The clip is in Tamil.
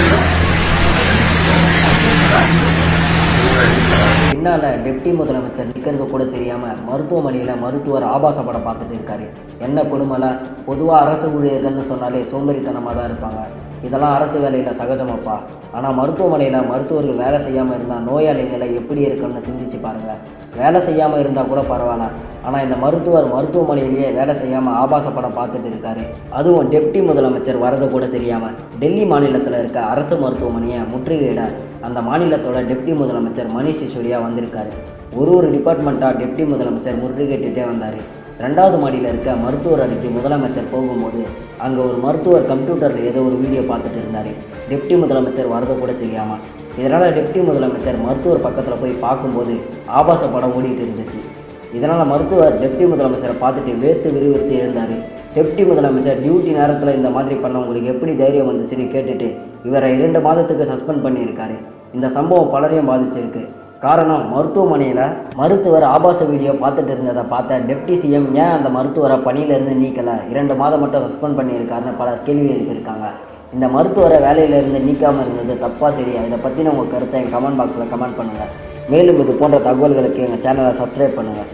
거예요? டெப்டி முதலமைச்சர் நிற்கிறது கூட தெரியாமல் மருத்துவமனையில் மருத்துவர் ஆபாச படம் பார்த்துட்டு இருக்காரு. என்ன கொடுமலை பொதுவாக அரசு ஊழியர்கள்னு சொன்னாலே சோம்பேறித்தனமாக தான் இருப்பாங்க. இதெல்லாம் அரசு வேலையில் சகஜமாப்பா. ஆனால் மருத்துவமனையில் மருத்துவர்கள் வேலை செய்யாமல் இருந்தால் நோயாளி நிலை எப்படி இருக்கும்னு சிந்திச்சு பாருங்கள் வேலை செய்யாமல் இருந்தால் கூட பரவாயில்ல. ஆனால் இந்த மருத்துவர் மருத்துவமனையிலேயே வேலை செய்யாமல் ஆபாச படம் பார்த்துட்டு இருக்காரு. அதுவும் டெப்டி முதலமைச்சர் வரது கூட தெரியாமல் டெல்லி மாநிலத்தில் இருக்க அரசு மருத்துவமனையை முற்றுகையிட அந்த மாநிலத்தோட டெப்டி முதலமைச்சர் மணிஷ் சிசோடியா வந்திருக்காரு. ஒரு ஒரு டிபார்ட்மெண்ட்டாக டெப்டி முதலமைச்சர் முற்றுகையிட்டுட்டே வந்தார். ரெண்டாவது மாடியில் இருக்க மருத்துவர் அறைக்கு முதலமைச்சர் போகும்போது அங்கே ஒரு மருத்துவர் கம்ப்யூட்டரில் ஏதோ ஒரு வீடியோ பார்த்துட்டு இருந்தார். டெப்டி முதலமைச்சர் வரதை கூட தெரியாமல் இதனால் டெப்டி முதலமைச்சர் மருத்துவர் பக்கத்தில் போய் பார்க்கும்போது ஆபாச படம் ஓடிட்டு இருந்துச்சு. இதனால் மருத்துவர் டெப்டி முதலமைச்சரை பார்த்துட்டு வேர்த்து விறுவிறுத்து எழுந்தார். டெப்டி முதலமைச்சர் டியூட்டி நேரத்தில் இந்த மாதிரி பண்ண உங்களுக்கு எப்படி தைரியம் வந்துச்சுன்னு கேட்டுட்டு இவரை இரண்டு மாதத்துக்கு சஸ்பெண்ட் பண்ணியிருக்காரு. இந்த சம்பவம் பலரையும் பாதிச்சிருக்கு. காரணம் மருத்துவமனையில் மருத்துவர் ஆபாச வீடியோ பார்த்துட்டு இருந்ததை பார்த்த டெப்டி சிஎம் ஏன் அந்த மருத்துவரை பணியிலிருந்து நீக்கலை? இரண்டு மாதம் மட்டும் சஸ்பெண்ட் பண்ணியிருக்காருன்னு பலர் கேள்வி எழுப்பியிருக்காங்க. இந்த மருத்துவரை வேலையிலிருந்து நீக்காமல் இருந்தது தப்பாக சரியா? இதை பற்றின உங்கள் கருத்தை என் கமெண்ட் பாக்ஸில் கமெண்ட் பண்ணுங்கள் மேலும் இது போன்ற தகவல்களுக்கு எங்கள் சேனலை சப்ஸ்கிரைப் பண்ணுங்கள்